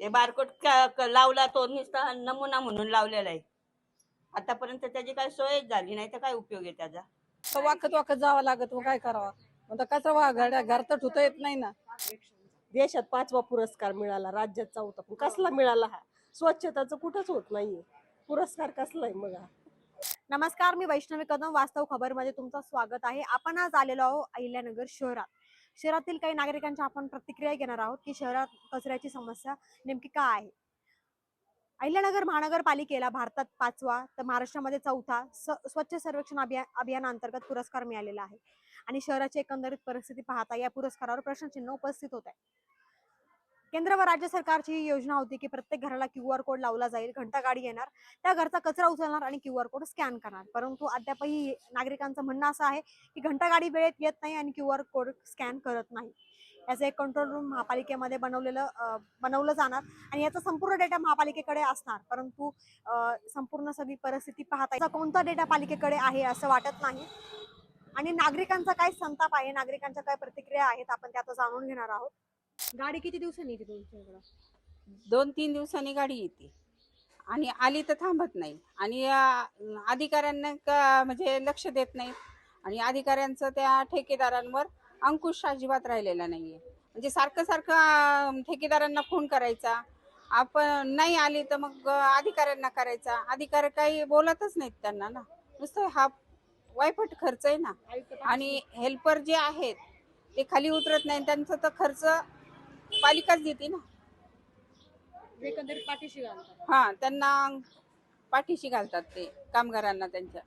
हे बारकोड लावला तो नुसता नमुना म्हणून लावलेला आहे. आतापर्यंत त्याची काही सोयच झाली नाही तर काय उपयोग आहे त्याचा? तर वाकत वाकत जावं लागत मग काय करावं? मग कचरा वा घड्या घर तर ठुता येत नाही ना. देशात पाचवा पुरस्कार मिळाला राज्यात चौथा. पण कसला मिळाला हा? स्वच्छताचं कुठंच होत नाहीये. पुरस्कार कसलाय मग हा? नमस्कार मी वैष्णवी कदम वास्तव खबरमध्ये तुमचं स्वागत आहे. आपण आज आलेलो आहोत अहिल्यानगर शहरात. शहरातील काही नागरिकांच्या आपण प्रतिक्रिया घेणार आहोत की शहरात कचऱ्याची समस्या नेमकी का आहे? अहिल्यानगर महानगरपालिकेला भारतात पाचवा तर महाराष्ट्रामध्ये चौथा स- स्वच्छ सर्वेक्षण अभिया अभियानाअंतर्गत पुरस्कार मिळालेला आहे. आणि शहराची एकंदरीत परिस्थिती पाहता या पुरस्कारावर प्रश्नचिन्ह उपस्थित होत आहे. केंद्र व राज्य सरकारची ही योजना होती की प्रत्येक घराला क्यू आर कोड लावला जाईल घंटा गाडी येणार त्या घरचा कचरा उचलणार आणि क्यू आर कोड स्कॅन करणार. परंतु अद्यापही नागरिकांचं म्हणणं असं आहे की घंटा गाडी वेळेत येत नाही आणि क्यू आर कोड स्कॅन करत नाही. याचं एक कंट्रोल रूम महापालिकेमध्ये बनवलेलं बनवलं जाणार आणि याचा संपूर्ण डेटा महापालिकेकडे असणार. परंतु संपूर्ण सगळी परिस्थिती पाहता कोणता डेटा पालिकेकडे आहे असं वाटत नाही. आणि नागरिकांचा काय संताप आहे नागरिकांच्या काय प्रतिक्रिया आहेत आपण त्या जाणून घेणार आहोत. गाडी किती दिवसांनी येते तुमच्याकडे? दोन तीन दिवसांनी गाडी येते. आणि आली तर थांबत नाही. आणि अं, अधिकाऱ्यांना का म्हणजे लक्ष देत नाही. आणि अधिकाऱ्यांचं त्या ठेकेदारांवर अंकुश अजिबात राहिलेला नाहीये. म्हणजे सारखं सारखं अं, ठेकेदारांना फोन करायचा. आपण नाही आली तर मग अं, अधिकाऱ्यांना करायचा. अधिकारी काही बोलतच नाहीत त्यांना ना. नुसतं हा वायफट खर्च आहे ना. आणि हेल्पर जे आहेत ते खाली उतरत नाही. त्यांचा तर खर्च पालिकाच देते ना. एकंदरीत पाठीशी घालतात. हा त्यांना पाठीशी घालतात ते कामगारांना त्यांच्या.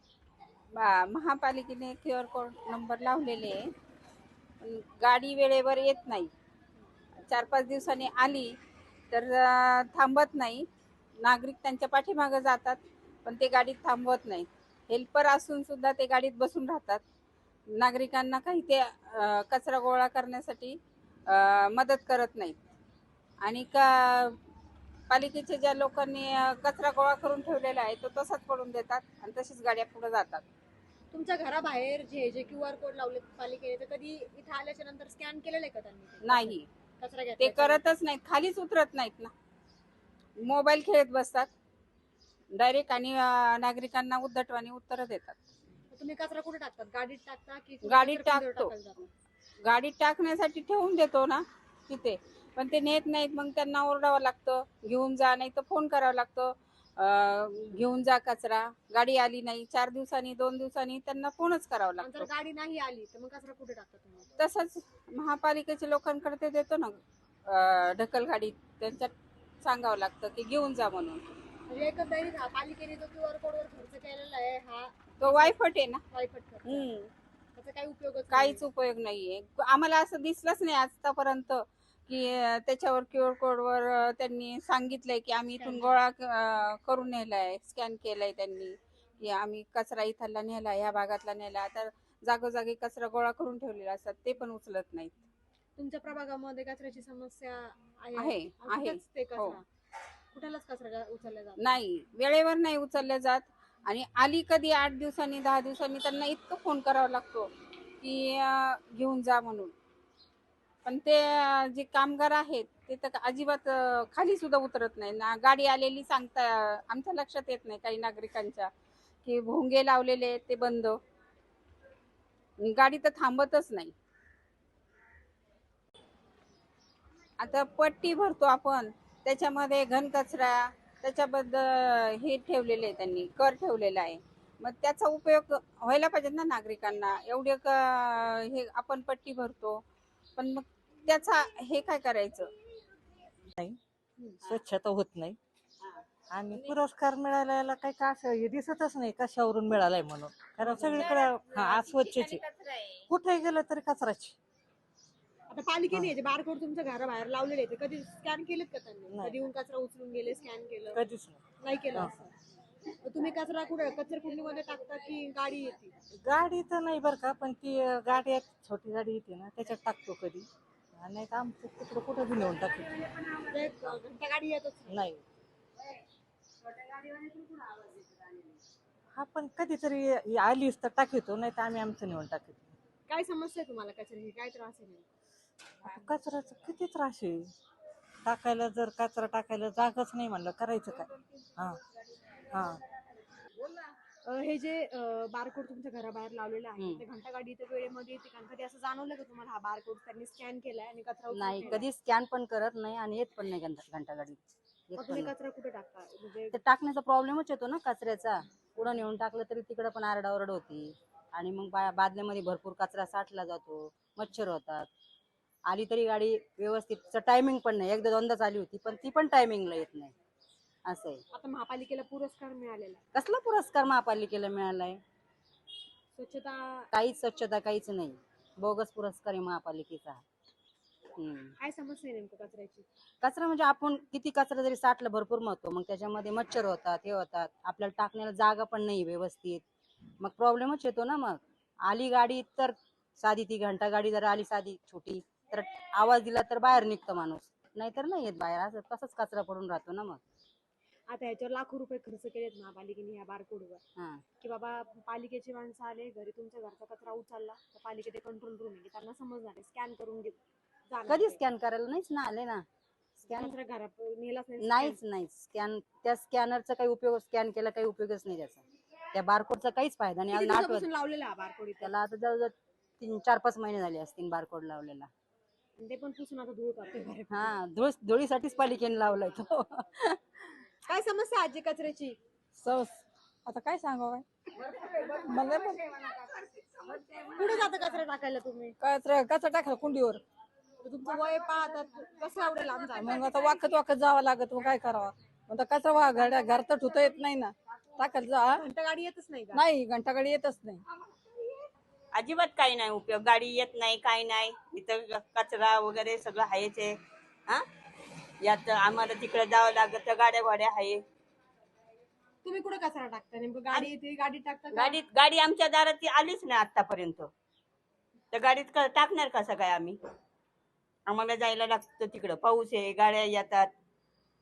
बा- महापालिकेने क्यू आर कोड नंबर लावलेले आहे. पण गाडी वेळेवर येत नाही. चार पाच दिवसांनी आली तर अं, थांबत नाही. नागरिक त्यांच्या पाठीमागं जातात पण ते गाडीत थांबवत नाही. हेल्पर असून सुद्धा ते गाडीत बसून राहतात. नागरिकांना काही ते अं, कचरा गोळा करण्यासाठी मदत करत नाहीत. आणि का पालिकेच्या ज्या लोकांनी कचरा गोळा करून ठेवलेला आहे तो तसाच पडून देतात आणि तशीच गाड्या पुढे जातात. तुमच्या घराबाहेर जे जे क्यू आर कोड लावले पालिकेने तर कधी इथे आल्याच्यानंतर स्कॅन केलेलं आहे का त्यांनी ते? नाही. कचरा ते करतच नाहीत. खालीच उतरत नाहीत ना. मोबाईल खेळत बसतात. डायरेक्ट आणि अं, नागरिकांना उद्धटवाणी उत्तर देतात. तुम्ही कचरा कुठे टाकतात? गाडीत टाकता की गाडीत टाकतो. गाडीत टाकण्यासाठी ठेवून देतो ना तिथे. पण ते नेत नाहीत मग त्यांना ओरडावं लागतं. घेऊन जा नाही तर फोन करावा लागतो. घेऊन जा कचरा. गाडी आली नाही चार दिवसांनी दोन दिवसांनी त्यांना फोनच करावा जर लागतो. गाडी नाही आली तर मग कचरा कुठे टाकता तुम्ही? तसंच महापालिकेच्या लोकांकडे ते देतो ना. अं, ढकल गाडी. त्यांच्यात सांगावं लागतं की घेऊन जा म्हणून. म्हणजे एकंदरीत हा पालिकेने जो क्यू आर कोड वर खर्च केलेला आहे हा तो वायफट आहे ना. वायफट खर्च. हम्म. त्याचा काही उपयोग काहीच उपयोग नाहीये. आम्हाला असं दिसलंच नाही आतापर्यंत की त्याच्यावर क्यूआर कोडवर त्यांनी सांगितलंय की आम्ही इथून गोळा करून नेलाय. स्कॅन केलाय त्यांनी. की आम्ही कचरा इथला नेला ह्या भागातला नेला तर जागोजागी कचरा गोळा करून ठेवलेला असतात. ते पण उचलत नाहीत. तुमच्या प्रभागामध्ये कचऱ्याची समस्या आहे? आहे, ते हो. कचरा. कुठलाच कचरा उचलला जातो नाही. वेळेवर नाही उचलले जात. आणि आली कधी आठ दिवसांनी दहा दिवसांनी त्यांना इतकं फोन करावा लागतो की घेऊन जा म्हणून. पण ते जे कामगार आहेत ते तर अजिबात खाली सुद्धा उतरत नाही. ना गाडी आलेली सांगता आमच्या लक्षात येत नाही काही नागरिकांच्या की भोंगे लावलेले ते बंद. गाडी तर थांबतच नाही. आता पट्टी भरतो आपण त्याच्यामध्ये घनकचरा त्याच्याबद्दल हे ठेवलेले आहे त्यांनी कर ठेवलेला आहे. मग त्याचा उपयोग व्हायला पाहिजे ना नागरिकांना. एवढे क- हे आपण पट्टी भरतो. पण मग त्याचा हे काय करायचं? स्वच्छता होत नाही. आणि पुरस्कार मिळालेला काही का असं हे दिसतच नाही कशावरून मिळालाय म्हणून. कारण सगळीकडे हा अस्वच्छची. कुठे गेलं तरी कचराची. आता पालिकेने जे बारकोड तुमच्या घराबाहेर लावलेले ते कधी स्कॅन केलेत का त्यांनी. कधी येऊन कचरा उचलून गेले स्कॅन केलं? कधीच नाही. नाही केलं. असं? तर तुम्ही कचरा कुठे कचरा कुंडीमध्ये टाकता की गाडी येते? गाडी तर नाही बरं का पण ती अं, गाडी एक छोटी गाडी येते ना त्याच्यात टाकतो कधी. नाही तर आमचं तिकडं कुठं बी नेऊन टाकतो. म्हणजे घंटा गाडी येतच नाही. नाही. हा पण कधीतरी ही आलीच तर टाकितो नाही तर आम्ही आमचं नेऊन टाकितो. काय समस्या आहे तुम्हाला कचऱ्याची? काय त्रास आहे नेमका? कचऱ्याचं किती त्रास आहे? टाकायला जर कचरा टाकायला जागाच नाही म्हणलं करायचं काय? हा हा. अ, हे जे बारकोड तुमच्या घराबाहेर लावलेले आहे. ते घंटा गाडी इथे वेळेमध्ये येते कारण कधी असं जाणवलं का तुम्हाला हा बारकोड? त्यांनी स्कॅन केलाय आणि कचरा उचलून नाही नेलाय? कधी स्कॅन पण करत नाही आणि येत पण नाही घंटा घंटा गाडी येत मग पण तुम्ही नाही. कचरा कुठे टाकता? म्हणजे ते टाकण्याचा प्रॉब्लेमच येतो ना कचऱ्याचा. पुढं नेऊन टाकलं तरी तिकडं पण आरडाओरड होती. आणि मग बा बादल्यामध्ये भरपूर कचरा साठला जातो. मच्छर होतात. आली तरी गाडी व्यवस्थित टायमिंग पण नाही. एकदा दोनदाच आली होती पण ती पण टायमिंगला येत नाही. असं आहे. आता महापालिकेला पुरस्कार मिळालेला आहे. कसला पुरस्कार महापालिकेला मिळालाय? स्वच्छता काहीच स्वच्छता काहीच नाही. बोगस पुरस्कार आहे महापालिकेचा. हम्म. काय समस्या आहे नेमकं कचऱ्याची? कचरा म्हणजे आपण किती कचरा जरी साठला भरपूर महत्त्व. मग त्याच्यामध्ये मच्छर होतात हे होतात. आपल्याला टाकण्याला जागा पण नाही व्यवस्थित. मग प्रॉब्लेमच येतो ना मग. आली गाडी तर साधी ती घंटा गाडी जर आली साधी छोटी. तर आवाज दिला तर बाहेर निघतो माणूस. नाहीतर नाही येत बाहेर. असं तसंच कचरा पडून राहतो ना मग. आता ह्याच्यावर लाखो रुपये खर्च केलेत महापालिकेने ह्या बारकोडवर. हा. की बाबा पालिकेची माणसं आले घरी तुमच्या घरचा कचरा उचलला तर पालिकेचे कंट्रोल रूम आहे. की त्यांना समजणार आहे. स्कॅन करून घेत जाणार कधी ते. स्कॅन करायला? नाहीच ना आले ना. स्कॅन कचरा घरात नेलाच नाही नाहीच नाही स्कॅन त्या स्कॅनरचा काही उपयोग स्कॅन केला काही उपयोगच नाही त्याचा. त्या बारकोडचा काहीच फायदा नाही. किती अजून आठ दिवसापासून लावलेला हा बारकोड इथे? त्याला आता जवळजवळ तीन चार पाच महिने झाले असतील बारकोड लावलेला. ते पण पुसून आता धूळ काढते घरात. हा धुळ धुळीसाठीच पालिकेने लावलाय तो. काय समस्या आजी कचऱ्याची? सस. आता काय सांगावं मला पण कुठे जाता कचरा टाकायला तुम्ही? कचरा कचरा टाकला कुंडीवर. तुमचं वय पाहतात कसं जायचं? मग आता वाकत वाकत जावं लागत मग काय करावं? मग आता कचरा वा घड्या घर तर ठुता येत नाही ना. टाकायला जा. घंटा गाडी येतच नाही का? नाही घंटागाडी येतच नाही. अजिबात काही नाही उपयोग. गाडी येत नाही काही नाही. इथं कचरा वगैरे सगळं आहेच आहे. हा? यात आम्हाला तिकडे जावं लागत गाड्या घोड्या आहे तुम्ही कुठे कचरा टाकता? नेमकं गाडी येते गाडी टाकता का? गाडीत गाडी आमच्या दारात ती आलीच नाही आतापर्यंत तर गाडीत क- टाकणार कसं काय आम्ही? आम्हाला जायला लागतं तिकडं. पाऊस आहे गाड्या येतात.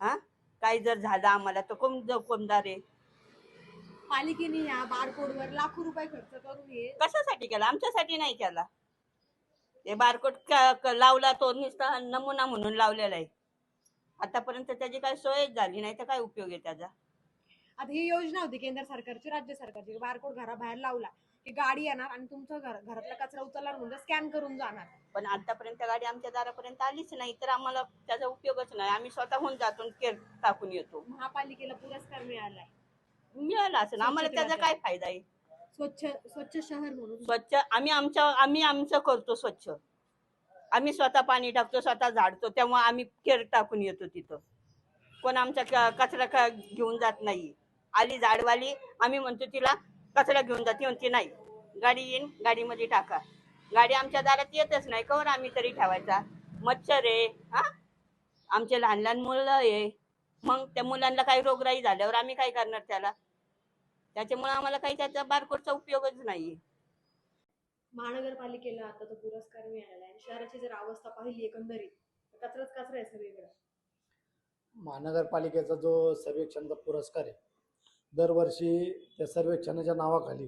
हा? काही जर झालं आम्हाला तर कोण जोखमदार आहे? पालिकेने या बारकोडवर लाखो रुपये खर्च करून हे कशासाठी केला? आमच्यासाठी नाही केला. हे बारकोट लावला तो नुसता नमुना म्हणून लावलेला आहे. आतापर्यंत त्याची काही सोयच झाली नाही तर काय उपयोग आहे त्याचा? आता ही योजना होती केंद्र सरकारची राज्य सरकारची. बारकोड घराबाहेर लावला की गाडी येणार आणि तुमचं घर घरातला कचरा उचलणार म्हणजे स्कॅन करून जाणार. पण आतापर्यंत गाडी आमच्या दारापर्यंत आलीच नाही तर आम्हाला त्याचा उपयोगच नाही. आम्ही स्वतःहून जातून केर टाकून येतो. महापालिकेला पुरस्कार मिळालाय. मिळाला असं आम्हाला त्याचा काय फायदा आहे? स्वच्छ स्वच्छ शहर म्हणून. स्वच्छ आम्ही आमच्या आम्ही आमचं करतो स्वच्छ. आम्ही स्वतः पाणी टाकतो स्वतः झाडतो तेव्हा आम्ही केर टाकून येतो तिथं. कोण आमचा क- कचरा का घेऊन जात नाही. आली झाडवाली आम्ही म्हणतो तिला कचरा घेऊन जाते म्हणते नाही. गाडी येईन गाडीमध्ये टाका. गाडी आमच्या दारात येतच नाही कवर आम्ही तरी ठेवायचा. मच्छर आहे हा? आमचे लहान लहान मुलं आहे. मग त्या मुलांना काही रोगराई झाल्यावर आम्ही काय करणार त्याला? त्याच्यामुळे आम्हाला काही त्याचा बारकोडचा उपयोगच नाहीये. महानगरपालिकेला आता तो पुरस्कार मिळाला आहे आणि शहराची जर अवस्था पाहिली एकंदरीत तर कचराच कचरा आहे सगळीकडे. महानगरपालिकेचा जो सर्वेक्षणचा पुरस्कार आहे दरवर्षी त्या सर्वेक्षणाच्या नावाखाली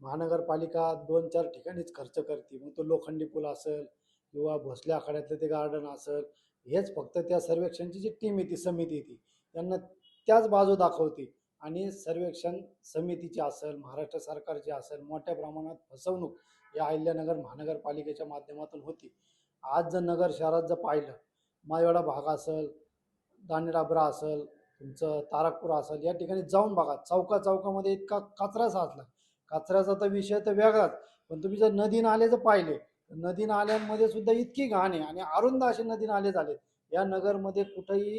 महानगरपालिका दोन चार ठिकाणीच खर्च करते. मग तो लोखंडी पूल असेल किंवा भोसले आखाड्यातलं ते गार्डन असेल हेच फक्त त्या सर्वेक्षणची जी टीम येते समिती येते त्यांना त्याच बाजू दाखवते. आणि सर्वेक्षण समितीची असेल महाराष्ट्र सरकारची असेल मोठ्या प्रमाणात फसवणूक या अहिल्यानगर महानगरपालिकेच्या माध्यमातून होती. आज जर नगर शहरात जर पाहिलं मायवाडा भाग असेल दांडेडाबरा असेल तुमचं तारकपूर असेल या ठिकाणी जाऊन बघा. चौका चौकामध्ये इतका कचरा साचला. कचऱ्याचा तर विषय तर वेगळाच. पण तुम्ही जर नदी नाले जर पाहिले तर नदी नाल्यांमध्ये सुद्धा इतकी घाण आहे आणि अरुंद असे नदी नाले झालेत. या नगरमध्ये कुठेही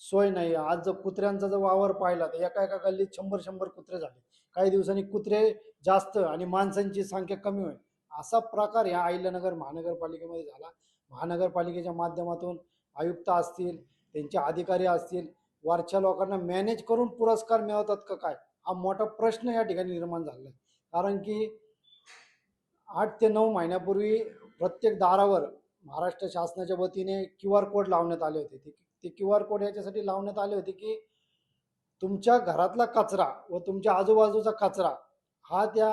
सोय नाही. आज जर कुत्र्यांचा जर वावर पाहिला तर एका एका गल्लीत शंभर शंभर कुत्रे झाले. काही दिवसांनी कुत्रे जास्त आणि माणसांची संख्या कमी होईल. असा प्रकार या अहिल्यानगर महानगरपालिकेमध्ये झाला. महानगरपालिकेच्या माध्यमातून आयुक्त असतील त्यांचे अधिकारी असतील वरच्या लोकांना मॅनेज करून पुरस्कार मिळवतात का काय? हा मोठा प्रश्न या ठिकाणी निर्माण झाला आहे. कारण की आठ ते नऊ महिन्यापूर्वी प्रत्येक दारावर महाराष्ट्र शासनाच्या वतीने क्यू आर कोड लावण्यात आले होते. ते ते क्यू आर कोड याच्यासाठी लावण्यात आले होते की तुमच्या घरातला कचरा व तुमच्या आजूबाजूचा कचरा हा त्या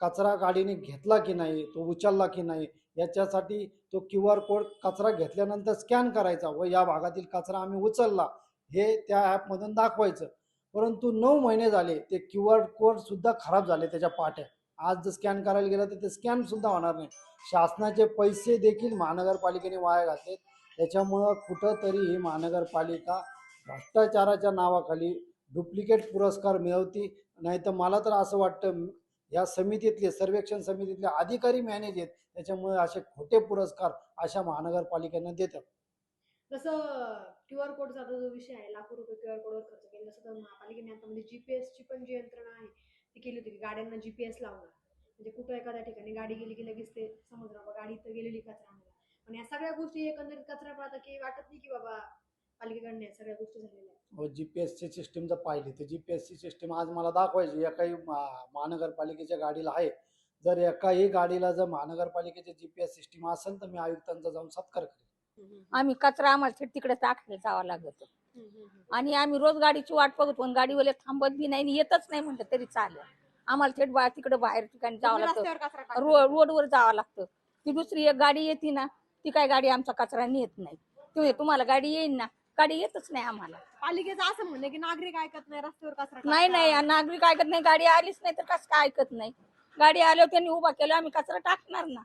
कचरा गाडीने घेतला की नाही तो उचलला की नाही याच्यासाठी तो क्यू आर कोड कचरा घेतल्यानंतर स्कॅन करायचा व या भागातील कचरा आम्ही उचलला हे त्या ॲपमधून दाखवायचं. परंतु नऊ महिने झाले ते क्यू आर कोड सुद्धा खराब झाले त्याच्या पाट्या. आज जर स्कॅन करायला गेलं तर ते स्कॅन सुद्धा होणार नाही. शासनाचे पैसे देखील महानगरपालिकेने वाया घातलेत त्याच्यामुळं कुठंतरी ही महानगरपालिका भ्रष्टाचाराच्या नावाखाली डुप्लिकेट पुरस्कार मिळवती. नाही तर मला तर असं वाटतं या समितीतले सर्वेक्षण समितीतले अधिकारी मॅनेज आहेत. त्याच्यामुळे असे खोटे पुरस्कार अशा महानगरपालिकेनं देतात. जसं क्यू आर कोडचा जो विषय आहे लाखो रुपये क्यू आर कोडवर खर्च केले. जसं तर महापालिकेने आता म्हणजे जीपीएस ची पण जी यंत्रणा आहे ती केली होती की गाड्यांना जीपीएस लावणार म्हणजे कुठं एखाद्या ठिकाणी गाडी गेली की लगेच ते समजणार गाडी तर गेलेली कचरा पण या सगळ्या गोष्टी एकंदरीत कचरा पाहता की वाटत नाही की बाबा पालिकेकडनं या सगळ्या गोष्टी झालेल्या आहेत. सिस्टीम जर पाहिली तर जी पी एसची सिस्टीम आज मला दाखवायची एकाही मा- महानगरपालिकेच्या गाडीला आहे. जर एकाही गाडीला जर महानगरपालिकेची जी पी एस सिस्टीम असेल तर मी आयुक्तांचा जाऊन सत्कार करेन. आम्ही कचरा आम्हाला थेट तिकडे टाकले जावं लागत. आणि आम्ही रोज गाडीची वाट बघत पण गाडीवाले थांबत बी नाही आणि येतच नाही म्हणलं तरी चालेल. आम्हाला थेट बा तिकडे बाहेर ठिकाणी जावं लागतं. रस्त्यावर कचरा टाकता. रो रोडवर जावं लागतं. ती दुसरी एक गाडी येते ना ती काय गाडी आमचा कचरा नेत नाही. ती म्हणते, तुम्हाला गाडी येईन ना. गाडी येतच नाही आम्हाला. पालिकेचं असं म्हणणं की नागरिक ऐकत नाही रस्त्यावर कचरा नाही. नाही नागरिक ऐकत नाही गाडी आलीच नाही तर कसं काय ऐकत नाही? गाडी आल्यावर त्यांनी उभा केलं आम्ही कचरा टाकणार ना.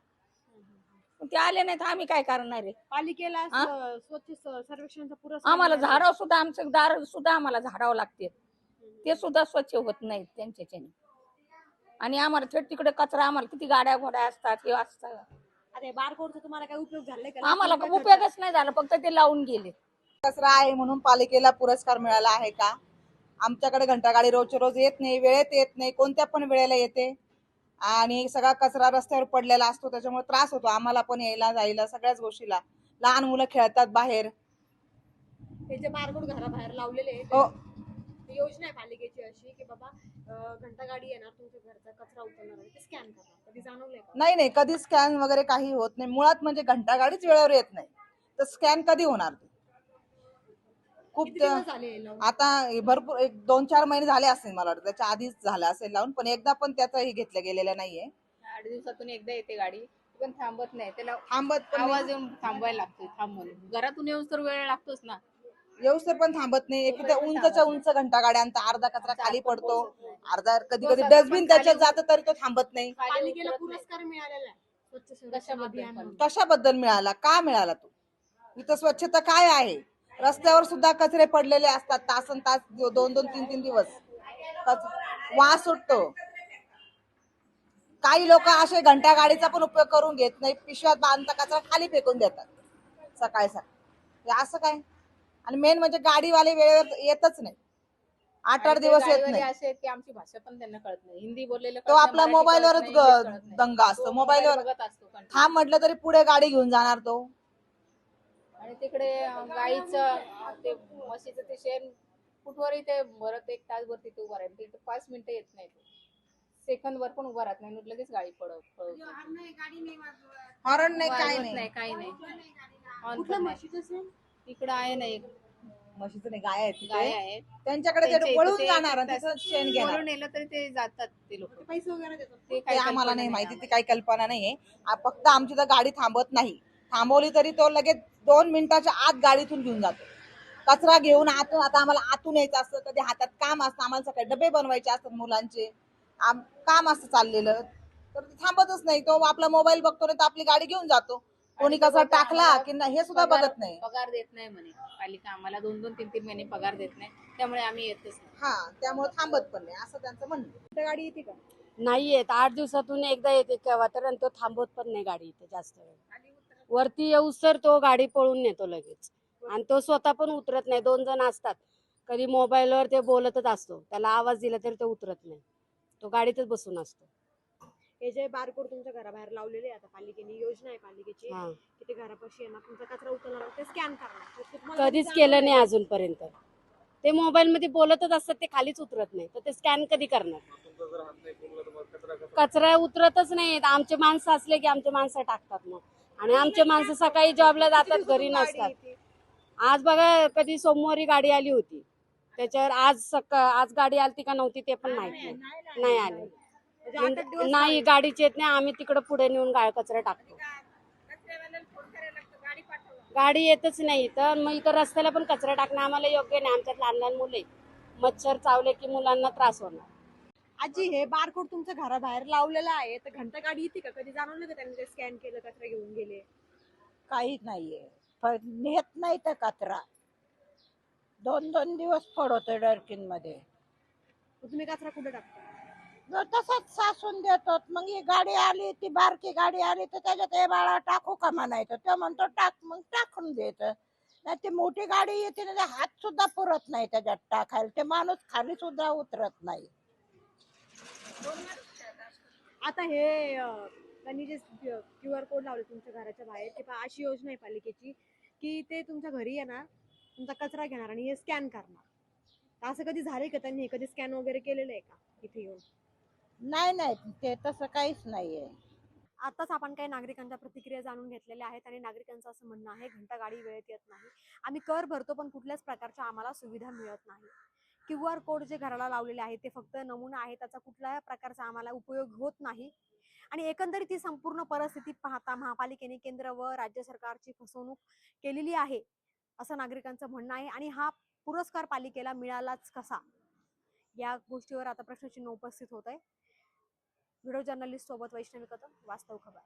पण ते आले नाही तर आम्ही काय करणार आहे? पालिकेला हा? स- स्वच्छ स- सर्वेक्षणचा पुरस्कार आम्हाला मिळाला. झाडाव सुद्धा आमचं दार सुद्धा आम्हाला झाडावं लागते. ते सुद्धा स्वच्छ होत नाहीत त्यांच्याच्याने. आणि आम्हाला थेट तिकडे कचरा आम्हाला किती गाड्या घोड्या असतात हे असतात आता बारकोडचा तुम्हाला काय उपयोग झालाय का? आम्हाला उपयोगच नाही झाला फक्त ते लावून गेले. कचरा आहे म्हणून पालिकेला पुरस्कार मिळाला आहे का? आमच्याकडे घंटागाडी रोजच्या रोज येत नाही वेळेत येत नाही कोणत्या पण वेळेला येते. आणि सगळा कचरा रस्त्यावर पडलेला असतो त्याच्यामुळे त्रास होतो. आम्हाला पण यायला जायला सगळ्याच गोष्टीला. लहान मुलं खेळतात बाहेर. हे जे बारकोड घराबाहेर लावलेले आहेत, हो. योजना आहे पालिकेची अशी की बाबा घंटा गाडी येणार तुमच्या घरचा कचरा उचलणार आहे. ते स्कॅन करणार. कधी जाणवलंय का? नाही नाही. कधी स्कॅन वगैरे काही होत नाही. मुळात म्हणजे घंटागाडीच वेळेवर येत नाही. तर स्कॅन कधी होणार ते? खूप किती त्या- दिवस झाले हे लावून? आता हे भरपूर एक दोन चार महिने झाले असेल मला वाटतं. त्याच्या आधीच झालं असेल लावून पण एकदा पण त्याचं हे घेतलं गेलेलं नाहीये. आठ दिवसातून एकदा येते गाडी. पण थांबत नाही. त्याला थांबत पण. आवाज येऊन थांबायला लागतो थांब म्हणून घरातून येऊस तर वेळ लागतोच ना. तर पण थांबत नाही. एक तर उंचच्या उंच घंटा गाड्या आणतात अर्धा कचरा खाली पडतो. अर्धा कधी कधी डस्टबिन त्याच्यात जातं तरी तो थांबत नाही. पालिकेला. पुरस्कार मिळालेला आहे. कशाबद्दल पण? मिळाला? का मिळाला तो? इथं स्वच्छता काय आहे? रस्त्यावर सुद्धा कचरे पडलेले असतात. तासन तास दोन दोन तीन तीन दिवस. कच- वास सुटतो. काही लोक असे घंटा गाडीचा पण उपयोग करून घेत नाही पिशव्यात बांधता कचरा खाली फेकून देतात. सकाळी सकाळी. हे असं काय? आणि मेन म्हणजे गाडीवाले वेळेवर येतच नाही. आठ आठ दिवस येत नाही. असे की आमची भाषा पण त्यांना कळत नाही. हिंदी बोललेलं तो आपला मोबाईलवरच. दंगा असतो. तो मोबाईलवर बघत असतो continue. थांब म्हटलं तरी पुढे गाडी घेऊन जाणार तो. आणि तिकडे गाईचं ते म्हशीचं ते शेण कुठवरही ते भरत एक तासभर तिथे उभा राहील. तिथे पाच मिनिटं येत नाही सेकंद वर पण उभा राहत नाही लगेच गाडी पडव हॉर्न नाही काय नाही नाही काही नाही. कुठलं. म्हशीचं शेण? इकडं आहे ना एक म्हशीचं नाही गाय आहेत गाय तिथे. आहेत. त्यांच्याकडे त्यांच्या ते इथं पळून ते जाणार आणि शेण घेणार. वरून नेलं तरी ते जातात ते लोक. पैसे वगैरे देतात. ते ते काही आम्हाला कल्पना नाही माहिती ती. काही कल्पना नाहीये. आ- फक्त आमची तर गाडी थांबत नाही. थांबवली तरी तो लगेच दोन मिनिटाच्या आत गाडीतून घेऊन जातो. कचरा घेऊन आतून आता आम्हाला आतून यायचं असतं कधी हातात काम असतं. आम्हाला सकाळी डबे बनवायचे असतात मुलांचे. आम- काम असतं चाललेलं. तर ते थांबतच नाही. तो आपला मोबाईल बघतो नाही तर आपली गाडी घेऊन जातो. कोणी कसा टाकला की नाही हे सुद्धा पगार- बघत नाही. पगार देत नाही म्हणे. पालिका आम्हाला दोन दोन तीन तीन महिने पगार देत नाही. त्यामुळे आम्ही येतच नाही. हा त्यामुळे थांबत पण नाही असं त्यांचं म्हणणं आहे. गाडी येते का? नाही येत. आठ दिवसातून एकदा येते केव्हा तर आणि तो थांबत पण नाही गाडी इथे जास्त वेळ. वरती येऊस तर तो गाडी पळून नेतो लगेच. आणि तो स्वतः पण उतरत नाही. दोन जण असतात. कधी मोबाईलवर ते बोलतच असतो. त्याला आवाज दिला तरी तो उतरत नाही. तो गाडीतच बसून असतो. हे जे बारकोड तुमच्या घराबाहेर लावलेले आहे आता पालिकेने योजना आहे पालिकेची हा. की ते घरापाशी येणार तुमचा कचरा उचलणार ते स्कॅन करणार तर तुम्हाला कधीच कधी केलं नाही अजूनपर्यंत. ते मोबाईल मध्ये बोलतच असतात ते खालीच उतरत नाही. तर ते स्कॅन कधी करणार? कचरा उतरतच नाही. आमचे माणसं असले की आमचे माणसं टाकतात मग. आणि आमचे माणसं सकाळी जॉबला? जातात घरी गाडी नसतात. येते? आज बघा कधी सोमवारी गाडी आली होती. त्याच्यावर आज सका आज गाडी आलती का नव्हती ते पण माहीत नाही नाही. आली. म्हणजे दिवस नाही गाडीच येत नाही आम्ही तिकडे पुढे नेऊन गाळ कचरा टाकतो. गाडी येतच नाही तर मग इथं रस्त्याला पण कचरा टाकणं आम्हाला योग्य नाही. आमच्यात लहान लहान मुले मच्छर चावले की मुलांना त्रास होणार. आजी हे बारकोड तुमच्या घराबाहेर लावलेलं आहे. तर घंटा गाडी येते का? कधी जाणवलं का त्यांनी ते स्कॅन केलं कचरा घेऊन गेले? काहीच नाहीये. फ- नेत नाही तर कचरा. दोन दोन दिवस पडवतो डरकिनमध्ये मग तुम्ही कचरा कुठे टाकता? जो तसंच सासून देतो मग ही गाडी आली ती बारकी गाडी आली तर त्याच्यात हे बाळा टाकू का? म्हणायचं. तो म्हणतो टाक. मग टाकून देत. नाही ती मोठी गाडी येते ना ते हात सुद्धा पुरत नाही त्याच्यात टाकायला. ते माणूस खाली सुद्धा उतरत नाही. आता हे अं, त्यांनी जे क्यू आर कोड लावले तुमच्या घराच्या बाहेर ते पहा, अशी योजना आहे पालिकेची की ते तुमच्या घरी येणार तुमचा कचरा घेणार आणि हे स्कॅन करणार. तर असं कधी झालंय का त्यांनी? हे कधी स्कॅन वगैरे केलेलं आहे का इथे येऊन? नाही नाही ते तसं काहीच नाहीये. आताच आपण काही नागरिकांच्या प्रतिक्रिया जाणून घेतलेल्या आहेत आणि नागरिकांचं असं म्हणणं आहे घंटा गाडी वेळेत येत नाही. आम्ही कर भरतो पण कुठल्याच प्रकारच्या आम्हाला सुविधा मिळत नाही. क्यू आर कोड जे घराला लावलेले आहेत ते फक्त नमुना आहे त्याचा कुठल्याही प्रकारचा आम्हाला उपयोग होत नाही. आणि एकंदरीत ही संपूर्ण परिस्थिती पाहता महापालिकेने केंद्र व राज्य सरकारची फसवणूक केलेली आहे असं नागरिकांचं म्हणणं आहे. आणि हा पुरस्कार पालिकेला मिळालाच कसा? या गोष्टीवर आता प्रश्नचिन्ह उपस्थित होत आहे व्हिडिओ जर्नलिस्ट सोबत वैष्णवी कदम वास्तव खबर.